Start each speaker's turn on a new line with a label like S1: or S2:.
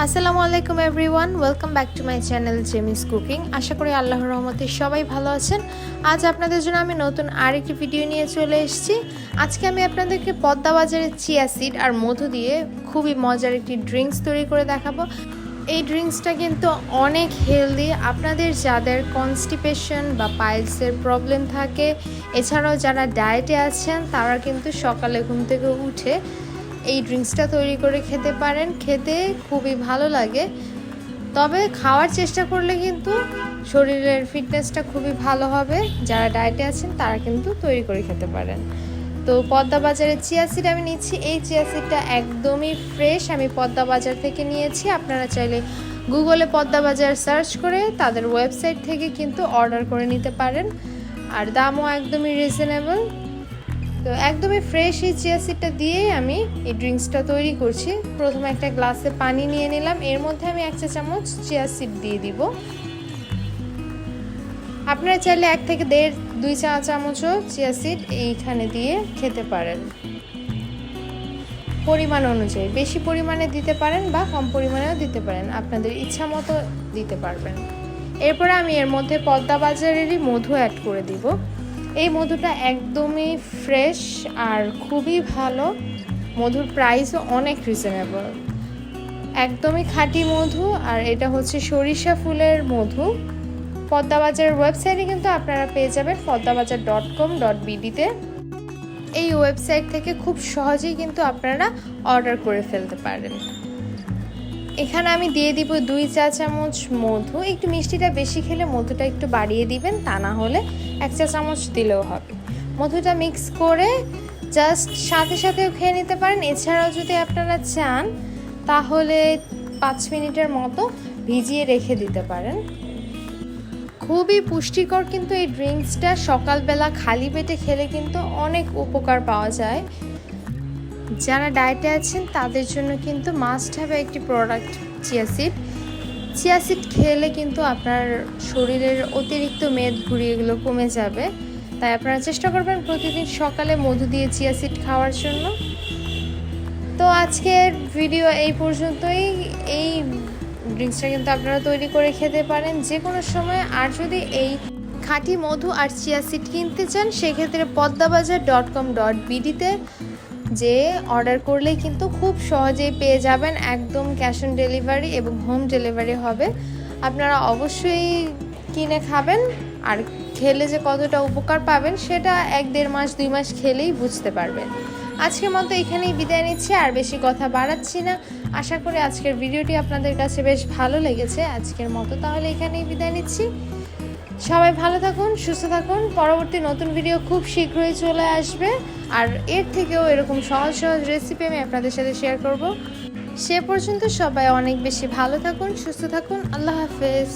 S1: আসসালামু আলাইকুম everyone, welcome back to my channel Jemi's cooking. আশা করি আল্লাহর রহমতে সবাই ভালো আছেন। আজ আপনাদের জন্য আমি নতুন আরেকটি ভিডিও নিয়ে চলে এসেছি। আজকে আমি আপনাদেরকে পদ্মা বাজারের চিয়া সিড আর মধু দিয়ে খুবই মজার একটি ড্রিঙ্কস তৈরি করে দেখাবো। এই ড্রিঙ্কসটা কিন্তু অনেক হেলদি। আপনাদের যাদের কনস্টিপেশন বা পাইলসের প্রবলেম থাকে, এছাড়াও যারা ডায়েটে আছেন, তারা কিন্তু সকালে ঘুম থেকে উঠে এই ড্রিঙ্কসটা তৈরি করে খেতে পারেন। খেতে খুবই ভালো লাগে। তবে খাওয়ার চেষ্টা করলে কিন্তু শরীরের ফিটনেসটা খুবই ভালো হবে। যারা ডায়েটে আছেন, তারা কিন্তু তৈরি করে খেতে পারেন। তো পদ্মা বাজারের চিয়া সিড আমি নিচ্ছি। এই চিয়া সিডটা একদমই ফ্রেশ আমি পদ্মা বাজার থেকে নিয়েছি। আপনারা চাইলে গুগলে পদ্মা বাজার সার্চ করে তাদের ওয়েবসাইট থেকে কিন্তু অর্ডার করে নিতে পারেন। আর দামও একদমই রিজনেবল তো একদমই ফ্রেশ এই চিয়া সিডটা দিয়েই আমি এই ড্রিঙ্কসটা তৈরি করছি। প্রথমে একটা গ্লাসে পানি নিয়ে নিলাম। এর মধ্যে আমি এক চা চামচ চিয়া সিড দিয়ে দিব। আপনারা চাইলে এক থেকে দেড়, দুই চা চামচও চিয়া সিড এইখানে দিয়ে খেতে পারেন। পরিমাণ অনুযায়ী, বেশি পরিমাণে দিতে পারেন বা কম পরিমাণেও দিতে পারেন। আপনাদের ইচ্ছা মতো দিতে পারবেন। এরপরে আমি এর মধ্যে পদ্মা বাজারেরই মধু অ্যাড করে দিব। এই মধুটা একদমই ফ্রেশ আর খুবই ভালো। মধুর প্রাইসও অনেক রিজনেবল একদমই খাঁটি মধু আর এটা হচ্ছে সরিষা ফুলের মধু। পদ্মাবাজারের ওয়েবসাইটে কিন্তু আপনারা পেয়ে যাবেন পদ্মাবাজার ডট কম ডট বিডিতে এই ওয়েবসাইট থেকে খুব সহজেই কিন্তু আপনারা অর্ডার করে ফেলতে পারেন। এখানে আমি দিয়ে দিব দুই চা চামচ মধু। একটু মিষ্টিটা বেশি খেলে মধুটা একটু বাড়িয়ে দিবেন, তা না হলে এক চা চামচ দিলেও হবে। মধুটা মিক্স করে জাস্ট সাথে সাথেও খেয়ে নিতে পারেন। এছাড়াও যদি আপনারা চান, তাহলে পাঁচ মিনিটের মতো ভিজিয়ে রেখে দিতে পারেন। খুবই পুষ্টিকর কিন্তু এই ড্রিঙ্কসটা। সকালবেলা খালি পেটে খেলে কিন্তু অনেক উপকার পাওয়া যায়। যারা ডায়েটে আছেন, তাদের জন্য কিন্তু মাস্ট হ্যাভ একটি product chia seed chia seed খেলে কিন্তু আপনার শরীরের অতিরিক্ত মেদ ভুড়ি এগুলো কমে যাবে। তাই আপনারা চেষ্টা করবেন প্রতিদিন সকালে মধু দিয়ে চিয়াসিড খাওয়ার জন্য। তো আজকের ভিডিও এই পর্যন্তই। এই ড্রিঙ্কসটা কিন্তু আপনারা তৈরি করে খেতে পারেন যে কোনো সময়। আর যদি এই খাঁটি মধু আর চিয়া সিড কিনতে চান, সেক্ষেত্রে পদ্মাবাজার ডট কম ডট বিডিতে যে অর্ডার করলেই কিন্তু খুব সহজেই পেয়ে যাবেন একদম ক্যাশ অন ডেলিভারি এবং হোম ডেলিভারি হবে। আপনারা অবশ্যই কিনে খাবেন আর খেলে যে কতটা উপকার পাবেন সেটা এক দেড় মাস, দুই মাস খেলেই বুঝতে পারবেন। আজকের মতো এখানেই বিদায় নিচ্ছি, আর বেশি কথা বাড়াচ্ছি না। আশা করি আজকের ভিডিওটি আপনাদের কাছে বেশ ভালো লেগেছে। আজকের মতো তাহলে এখানেই বিদায় নিচ্ছি। সবাই ভালো থাকুন, সুস্থ থাকুন। পরবর্তী নতুন ভিডিও খুব শীঘ্রই চলে আসবে। আর এর থেকেও এরকম সহজ সহজ রেসিপি আমি আপনাদের সাথে শেয়ার করব। সে পর্যন্ত সবাই অনেক বেশি ভালো থাকুন, সুস্থ থাকুন। আল্লাহ হাফেজ।